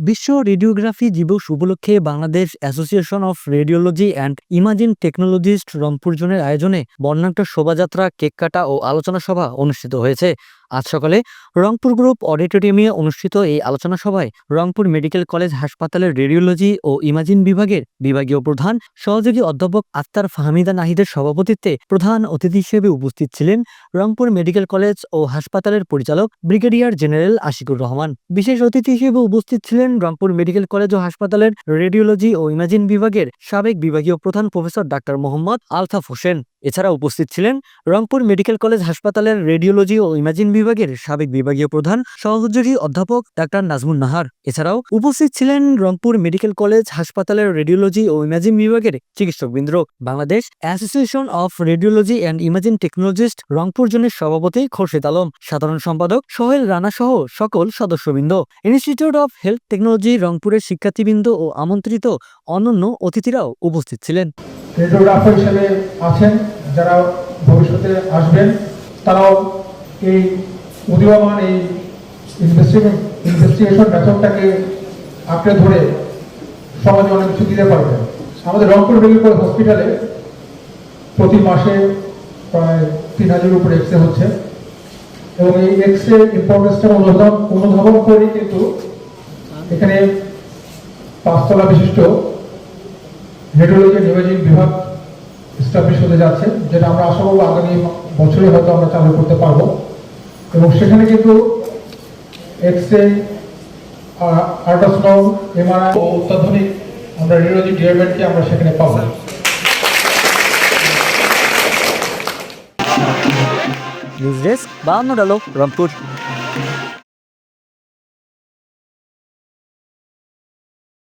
বিশ্ব রেডিওগ্রাফি দিবস উপলক্ষে Bangladesh association of radiology and imaging technologist Rangpur জোনের আয়োজনে বর্ণাঢ্য শোভাযাত্রা, কেক কাটা ও আলোচনা সভা অনুষ্ঠিত হয়েছে। আজ সকালে রংপুর গ্রুপ অডিটোরিয়ামে অনুষ্ঠিত এই আলোচনা সভায় রংপুর মেডিকেল কলেজ হাসপাতালের রেডিওলজি ও ইমাজিন বিভাগের বিভাগীয় প্রধান, সহযোগী অধ্যাপক আক্তার ফাহমিদা নাহিদের সভাপতিত্বে প্রধান অতিথি হিসেবে উপস্থিত ছিলেন রংপুর মেডিকেল কলেজ ও হাসপাতালের পরিচালক ব্রিগেডিয়ার জেনারেল আশিকুর রহমান। বিশেষ অতিথি হিসেবে উপস্থিত ছিলেন রংপুর মেডিকেল কলেজ ও হাসপাতালের রেডিওলজি ও ইমাজিন বিভাগের সাবেক বিভাগীয় প্রধান প্রফেসর ডাক্তার মোহাম্মদ আলতাফ হোসেন। এছাড়া উপস্থিত ছিলেন রংপুর মেডিকেল কলেজ হাসপাতালের রেডিওলজি ও ইমাজিন বিভাগের সাবেক বিভাগীয় প্রধান সহযোগী অধ্যাপক ডাক্তার নাজমুন নাহার। এছাড়াও উপস্থিত ছিলেন রংপুর মেডিকেল কলেজ হাসপাতালের রেডিওলজি ও ইমাজিন বিভাগের চিকিৎসকবৃন্দ। Bangladesh association of radiology and imaging technologist Rangpur জোনের সভাপতি খোরশেদ আলম, সাধারণ সম্পাদক সোহেল রানা সহ সকল সদস্যবৃন্দ। ইনস্টিটিউট অফ হেলথ টেকনোলজি রংপুরের শিক্ষার্থীবৃন্দ ও আমন্ত্রিত অনন্য অতিথিরাও উপস্থিত ছিলেন। রেডিওগ্রাফার হিসেবে আছেন, যারা ভবিষ্যতে আসবেন, তারাও এই উদীয়মান এই ইনভেস্টিগেশন মেথডটাকে আঁকড়ে ধরে সমাজে অনেক কিছু দিতে পারবে। আমাদের রংপুর মেডিকেল হসপিটালে প্রতি মাসে প্রায় তিন হাজারের উপরে এক্স হচ্ছে। এবং এই এক্স রে ইম্পর্টেন্সটা অনুধাবন অনুধাবন করে কিন্তু এখানে পাঁচতলা বিশিষ্ট অ্যান্ড ইমেজিং বিভাগ স্টাবলিশ হতে যাচ্ছে, যেটা আমরা আশা করব আগামী বছরে হয়তো আমরা চালু করতে পারব। এবং সেখানে কিন্তু এক্স রে আল্ট্রাসাউন্ড এমআরআই ও অত্যাধুনিক আমরা রেডিওলজি ডিপার্টমেন্টকে আমরা সেখানে পাবো। নিউজ ডেস্ক বাহান্ন ডালো রংপুর।